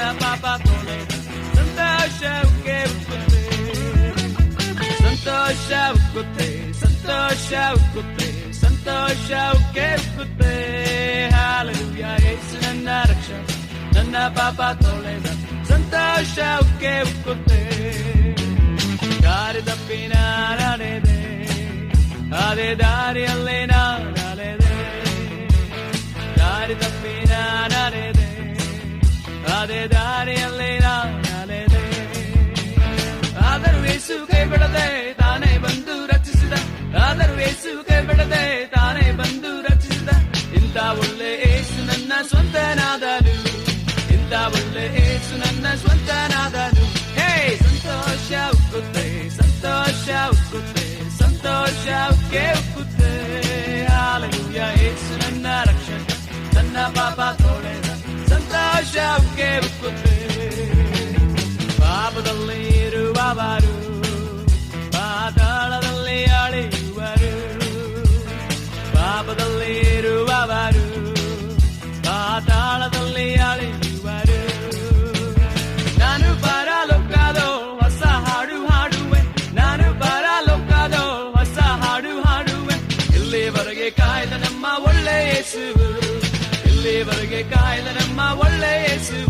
ನನ್ನ ಪಾಪ ತೊಳೆದ ಸಂತೋಷಕ್ಕೆ ಉಕ್ಕುತ್ತೆ ಸಂತೋಷ ಉಕ್ಕುತ್ತೆ ಸಂತೋಷ ಉಕ್ಕುತ್ತೆ ಸಂತೋಷ ಉಕ್ಕೆ ಉಕ್ಕುತ್ತೆ ಹಾಲೆಲೂಯ ಯೇಸು ನನ್ನ ರಕ್ಷಕ ನನ್ನ ಪಾಪ ತೊಳೆದ ಸಂತೋಷ ಉಕ್ಕೆ ಉಕ್ಕುತ್ತೆ ದಾರಿ ತಪ್ಪಿ ನಾನೆದೆ ಅದೇ ದಾರಿಯಲ್ಲೇ ನಾನೆದೆ ಅದೇ ದಾರಿಯಲ್ಲೇ ನಾನಲೆದೆ ಆದರೂ ಯೇಸು ಕೈ ಬಿಡದೆ ತಾನೇ ಬಂದು ರಚಿಸಿದ. ಆದರೂ ಯೇಸು ಕೈ ಬಿಡದೆ ತಾನೇ ಬಂದು ರಚಿಸಿದ. ಇಂಥ ಒಳ್ಳೆ ಯೇಸು ನನ್ನ ಸ್ವಂತನಾದನು. ಇಂಥ ಒಳ್ಳೆ ಯೇಸು ನನ್ನ ಸ್ವಂತನಾದನು. ಹೇ ಸಂತೋಷ ಉಕ್ಕುತ್ತೆ ಸಂತೋಷ ಉಕ್ಕುತ್ತೆ, ಸಂತೋಷ ಉಕ್ಕೇ ಉಕ್ಕುತ್ತೆ. ಉಕ್ಕೆ ಉಕ್ಕುತ್ತೆ ಪಾಪದಲ್ಲಿ ಇರುವವರು, ಪಾತಾಳದಲ್ಲಿ ಅಳೆಯುವರು. ಪಾಪದಲ್ಲಿ ಇರುವವರು, ಪಾತಾಳದಲ್ಲಿ ಅಳೆಯುವರು. ನಾನು ಪರಲೋಕದೋ ಹೊಸ ಹಾಡು ಹಾಡುವೆ, ನಾನು ಪರಲೋಕದೋ ಹೊಸ ಹಾಡು ಹಾಡುವೆ. ಇಲ್ಲಿವರೆಗೆ ಕಾಯ್ದ ನಮ್ಮ ಒಳ್ಳೆಯ ಯೇಸು, ಇಲ್ಲಿವರೆಗೆ ಕಾಯ್ದ ನಮ್ಮ ಒಳ್ಳೆ ಯೇಸು.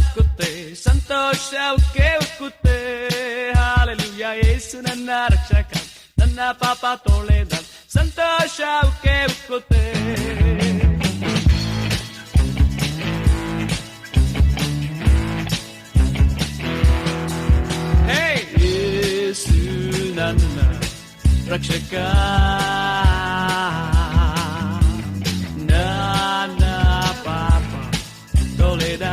సంతోష ఉత్తే హాలలుయా యేసు నన్న రక్షక ನನ್ನ ಪಾಪ ತೊಳೆದ ಸಂತೋಷಕ್ಕೆ ಉಕ್ಕುತ್ತೆ ಯೇಸು ನನ್ನ ರಕ್ಷಕ ನನ್ನ ಪಾಪ ತೊಳೆದ